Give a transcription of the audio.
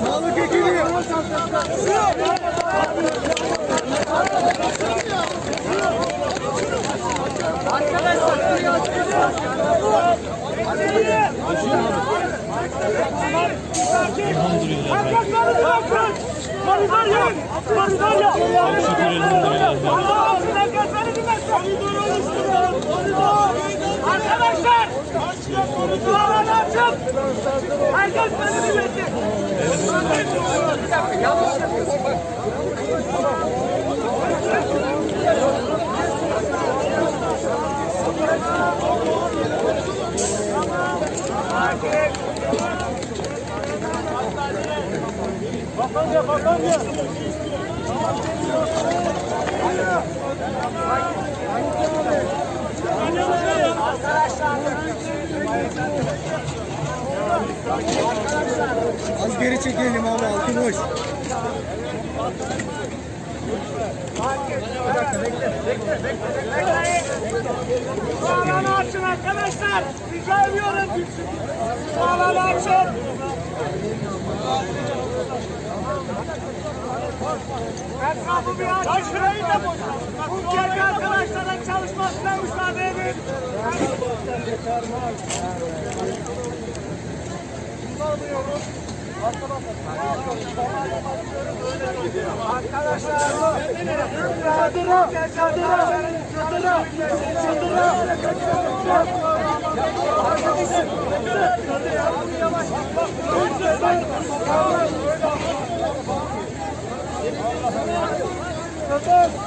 Sağlık ekibi. Arkadaşlar. Açın. Herkes beni dinlesin. Bakanca, bakanca. Az geri çekelim abi altı boş. Şu alanı açın arkadaşlar. Rica ediyorum. Şu alanı açın. Etrafı bir açın. Ya şurayı da Bu gergi arkadaşların çalışmasına müsaade edin. Arkadaşlar çadıra, çadıra, çadıra, çadıra. Çadır.